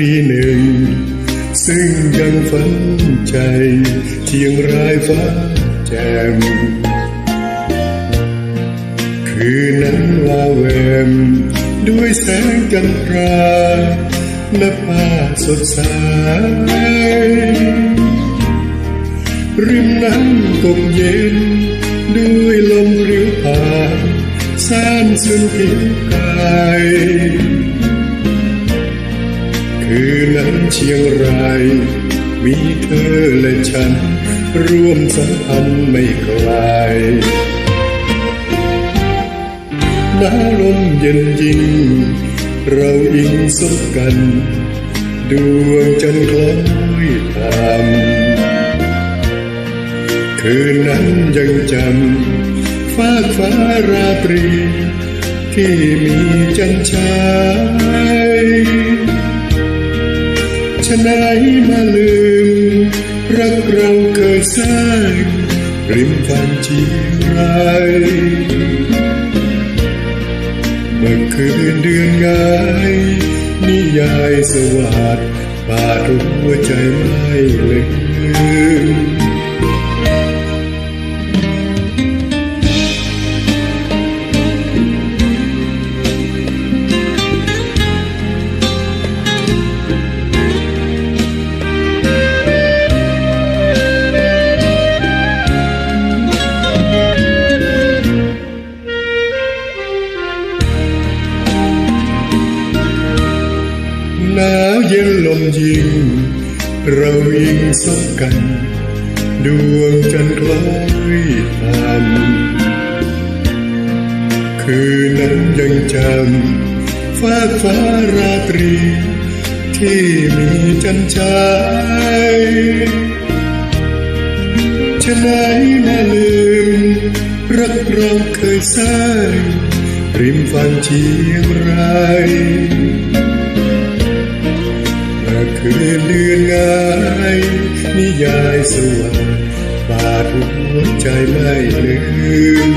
รีหนึ่ง ซึ่งยังฝันใจเชียงรายฟ้าแจ่มคืนนั้นวาแวม ด้วยแสงจันทราและผ้าสดใสริมน้ำกบเย็น ด้วยลมริ้วผ่านแสนสุนผิวกาย คืนนั้นเชียงราย มีเธอและฉัน ร่วมสัมพันธ์ไม่ไกลน้าลมเย็นยิ่ง เราอิงสบกันดวงจันทร์คล้อยตามคืนนั้นยังจำฟ้าฟ้าราตรี ที่มีจันชา ฉนไหนมาลืม รักเราเคยสร้างริมฝันทีไรเมื่อคืนเดือนงายนิยายสวัสด์บาดหัวใจไม่ลืม เย็นลมยิง เรายิงสบกัน ดวงจันทร์คล้อยตามคืนนั้นยังจำฟ้าฟ้าราตรี ที่มีจันทร์ชายฉะไหนมาลืม รักเราเคยสร้างริมฝั่งเชียงราย คืนเดือนงายนิยายสว่างบาดหัวใจไม่ลืม